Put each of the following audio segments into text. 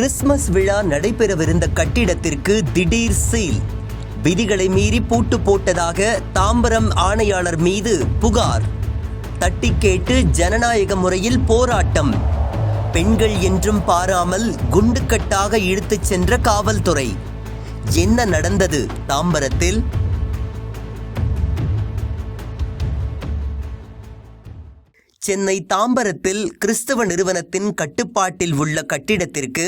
Christmas விழா நடைபெறவிருந்த கட்டிடத்திற்கு திடீர் சீல். விதிகளை மீறி பூட்டு போட்டதாக தாம்பரம் ஆணையாளர் மீது புகார். தட்டி கேட்டு ஜனநாயக முறையில் போராட்டம். பெண்கள் என்றும் பாராமல் குண்டுக்கட்டாக இழுத்துச் சென்ற காவல்துறை. என்ன நடந்தது தாம்பரத்தில்? சென்னை தாம்பரத்தில் கிறிஸ்தவ நிறுவனத்தின் கட்டுப்பாட்டில் உள்ள கட்டிடத்திற்கு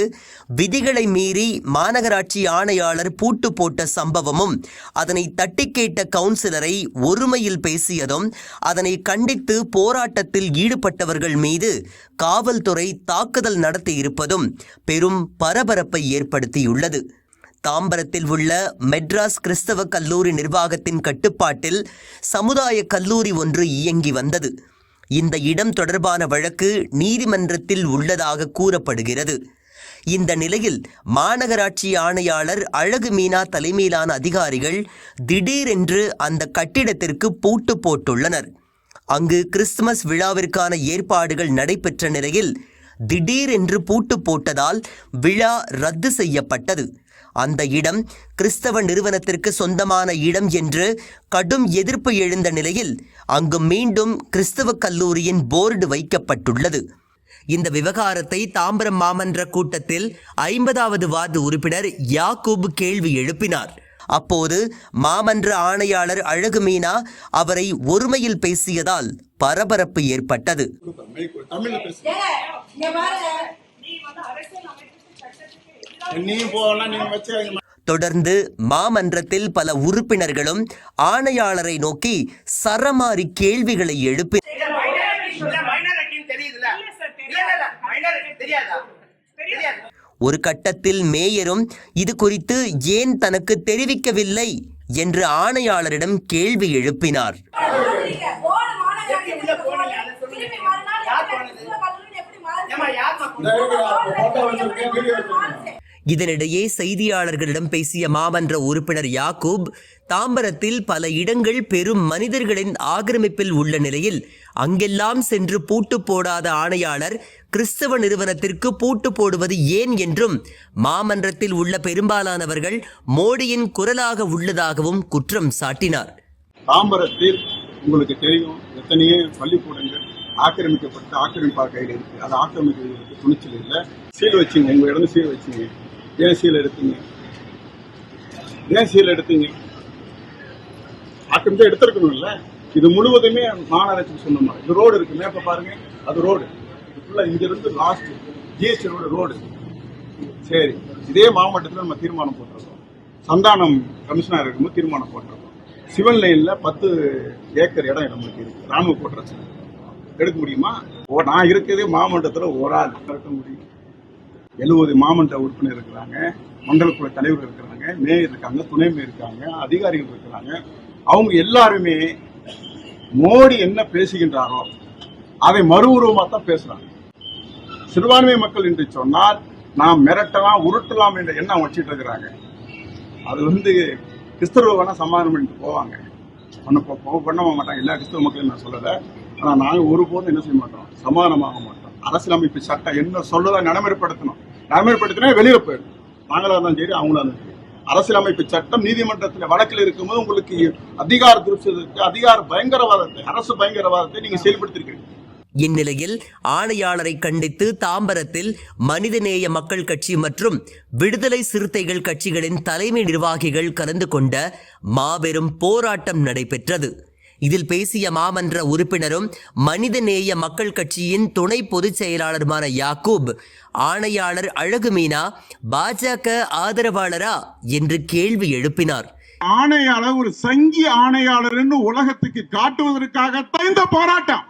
விதிகளை மீறி மாநகராட்சி ஆணையாளர் பூட்டு போட்ட சம்பவமும் அதனை தட்டி கேட்ட கவுன்சிலரை ஒருமையில் பேசியதும் அதனை கண்டித்து போராட்டத்தில் ஈடுபட்டவர்கள் மீது காவல்துறை தாக்குதல் நடத்தியிருப்பதும் பெரும் பரபரப்பை ஏற்படுத்தியுள்ளது. தாம்பரத்தில் உள்ள மெட்ராஸ் கிறிஸ்தவ கல்லூரி நிர்வாகத்தின் கட்டுப்பாட்டில் சமுதாய கல்லூரி ஒன்று இயங்கி வந்தது. இந்த இடம் தொடர்பான வழக்கு நீதிமன்றத்தில் உள்ளதாக கூறப்படுகிறது. இந்த நிலையில் மாநகராட்சி ஆணையாளர் அழகு மீனா தலைமையிலான அதிகாரிகள் திடீரென்று அந்த கட்டிடத்திற்கு பூட்டு போட்டுள்ளனர். அங்கு கிறிஸ்துமஸ் விழாவிற்கான ஏற்பாடுகள் நடைபெற்ற நிலையில் திடீரென்று பூட்டு போட்டதால் விழா ரத்து செய்யப்பட்டது. அந்த இடம் கிறிஸ்தவ நிறுவனத்திற்கு சொந்தமான இடம் என்று கடும் எதிர்ப்பு எழுந்த நிலையில் அங்கு மீண்டும் கிறிஸ்தவ கல்லூரியின் போர்டு வைக்கப்பட்டுள்ளது. இந்த விவகாரத்தை தாம்பரம் மாமன்ற கூட்டத்தில் ஐம்பதாவது வார்டு உறுப்பினர் யாக்கூப் கேள்வி எழுப்பினார். அப்போது மாமன்ற ஆணையாளர் அழகு மீனா அவரை ஒருமையில் பேசியதால் பரபரப்பு ஏற்பட்டது. தொடர்ந்து மாமன்றத்தில் பல உறுப்பினர்களும் ஆணையாளரை நோக்கி சரமாரி கேள்விகளை எழுப்பி ஒரு கட்டத்தில் மேயரும் இது குறித்து ஏன் தனக்கு தெரிவிக்கவில்லை என்று ஆணையாளரிடம் கேள்வி எழுப்பினார். இதனிடையே செய்தியாளர்களிடம் பேசிய மாமன்ற உறுப்பினர் யாக்கூப் தாம்பரத்தில் பல இடங்கள் பெரும் மனிதர்களின் ஆக்கிரமிப்பில் உள்ள நிலையில் அங்கெல்லாம் சென்று பூட்டு போடாத ஆணையாளர் கிறிஸ்தவ நிறுவனத்திற்கு பூட்டு போடுவது ஏன் என்றும் மாமன்றத்தில் உள்ள பெரும்பாலானவர்கள் மோடியின் குரலாக உள்ளதாகவும் குற்றம் சாட்டினார். தாம்பரத்தில் உங்களுக்கு தெரியும் எத்தனையோ பள்ளிக்கூடங்கள் ஆக்கிரமிக்கப்பட்டு ஆக்கிரமிப்பாக கையில் இருக்கு. அதை ஆக்கிரமிக்கிறதுக்கு துணிச்சல் இல்லை. சீல் வச்சுங்க உங்க இடம் சீல் வச்சுங்க. ஏன் எடுத்தீங்க. ஏன் எடுத்தீங்க. ஆக்கிரமிச்சா எடுத்திருக்கணும்ல. இது முழுவதுமே மாநகராட்சிக்கு சொந்தமா இது ரோடு இருக்கு. மேப்ப பாருங்க. அது ரோடு. ஃபுல்லா இங்க இருந்து லாஸ்ட் ஜிஎஸ்டி ரோடு ரோடு. சரி. இதே மாவட்டத்தில் நம்ம தீர்மானம் போட்டிருக்கோம். சந்தானம் கமிஷனர் இருக்கும்போது தீர்மானம் போட்டிருக்கோம். சிவன் லைனில் பத்து ஏக்கர் இடம் நம்மளுக்கு இருக்கு. ராணுவ கோட்டரசு எடுக்க முடியுமா? ஓ நான் இருக்கிறதே மாவட்டத்தில் ஒரு ஆள். இருக்க முடியும் எழுபது மாமன்ற உறுப்பினர் இருக்கிறாங்க மண்டல குழு தலைவர் இருக்கிறாங்க மேயர் இருக்காங்க துணை மேயர் இருக்காங்க அதிகாரிகள் இருக்கிறாங்க. அவங்க எல்லாருமே மோடி என்ன பேசுகின்றாரோ அதை மறு தான் பேசுறாங்க. சிறுபான்மை மக்கள் என்று சொன்னால் நாம் மிரட்டலாம் உருட்டலாம் என்ற எண்ணம் வச்சுட்டு இருக்கிறாங்க. அது வந்து கிறிஸ்தவ வேணா சமாதானம் பண்ணிட்டு போவாங்க. பண்ண போ- பண்ண மாட்டாங்க. எல்லா கிறிஸ்தவ மக்களையும் நான் சொல்லலை. ஆனால் நாங்கள் ஒருபோதும் என்ன செய்ய மாட்டோம்? சமாதானமாக மாட்டோம். அரசியலமைப்பு சட்டம் என்ன சொல்லுதோ நடைமுறைப்படுத்தணும். நடைமுறைப்படுத்தினா வெளியில போயிடும். நாங்களா இருந்தாலும் சரி அவங்களா இருந்தாலும் சரி. அரசியலமைப்பு சட்டம் நீதிமன்றத்தில் வழக்கில் இருக்கும்போது உங்களுக்கு அதிகார திருப்தி அதிகார பயங்கரவாதத்தை அரசு பயங்கரவாதத்தை நீங்க செயல்படுத்திருக்கீங்க இந்நிலையில் ஆணையாளரை கண்டித்து தாம்பரத்தில் மனிதநேய மக்கள் கட்சி மற்றும் விடுதலை சிறுத்தைகள் கட்சிகளின் தலைமை நிர்வாகிகள் கலந்து கொண்ட மாபெரும் போராட்டம் நடைபெற்றது. இதில் பேசிய மாமன்ற உறுப்பினரும் மனிதநேய மக்கள் கட்சியின் துணை பொதுச் செயலாளருமான யாக்கூப் ஆணையாளர் அழகு மீனா பாஜக ஆதரவாளரா என்று கேள்வி எழுப்பினார். ஆணையாளர் ஒரு சங்கி ஆணையாளர் உலகத்துக்கு காட்டுவதற்காகத்தான் இந்த போராட்டம்.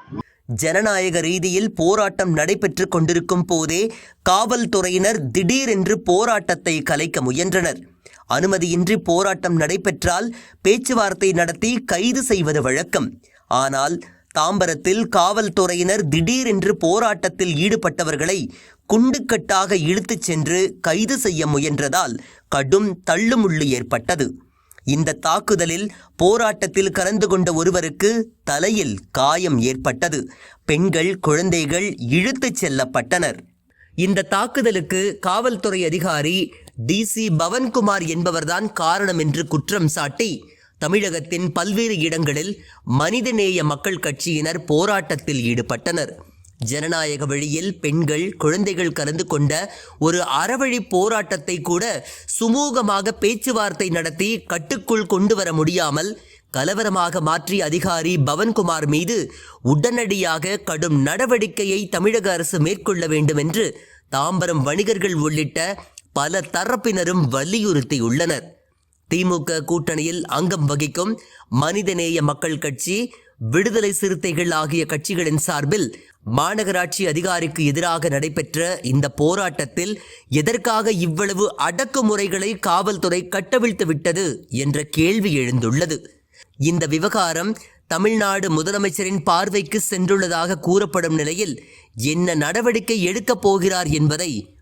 ஜனநாயக ரீதியில் போராட்டம் நடைபெற்று கொண்டிருக்கும் போதே காவல்துறையினர் திடீரென்று போராட்டத்தை கலைக்க முயன்றனர். அனுமதியின்றி போராட்டம் நடைபெற்றால் பேச்சுவார்த்தை நடத்தி கைது செய்வது வழக்கம். ஆனால் தாம்பரத்தில் காவல்துறையினர் திடீரென்று போராட்டத்தில் ஈடுபட்டவர்களை குண்டுக்கட்டாக இழுத்துச் சென்று கைது செய்ய முயன்றதால் கடும் தள்ளுமுள்ளு ஏற்பட்டது. இந்த தாக்குதலில் போராட்டத்தில் கலந்து கொண்ட ஒருவருக்கு தலையில் காயம் ஏற்பட்டது. பெண்கள் குழந்தைகள் இழுத்துச் செல்லப்பட்டனர். இந்த தாக்குதலுக்கு காவல்துறை அதிகாரி டிசி பவன்குமார் என்பவர்தான் காரணம் என்று குற்றம் சாட்டி தமிழகத்தின் பல்வேறு இடங்களில் மனிதநேய மக்கள் கட்சியினர் போராட்டத்தில் ஈடுபட்டனர். ஜனநாயக வழியில் பெண்கள் குழந்தைகள் கலந்து கொண்ட ஒரு அறவழி போராட்டத்தை கூட சுமூகமாக பேச்சுவார்த்தை நடத்தி கட்டுக்குள் கொண்டு வர முடியாமல் கலவரமாக மாற்றி அதிகாரி பவன்குமார் மீது உடனடியாக கடும் நடவடிக்கையை தமிழக அரசு மேற்கொள்ள வேண்டும் என்று தாம்பரம் வணிகர்கள் உள்ளிட்ட பல தரப்பினரும் வலியுறுத்தியுள்ளனர். திமுக கூட்டணியில் அங்கம் வகிக்கும் மனிதநேய மக்கள் கட்சி விடுதலை சிறுத்தைகள் ஆகிய கட்சிகளின் சார்பில் மாநகராட்சி அதிகாரிக்கு எதிராக நடைபெற்ற இந்த போராட்டத்தில் எதற்காக இவ்வளவு அடக்குமுறைகளை காவல்துறை கட்டவிழ்த்து விட்டது என்ற கேள்வி எழுந்துள்ளது. இந்த விவகாரம் தமிழ்நாடு முதலமைச்சரின் பார்வைக்கு சென்றுள்ளதாக கூறப்படும் நிலையில் என்ன நடவடிக்கை எடுக்கப் போகிறார் என்பதை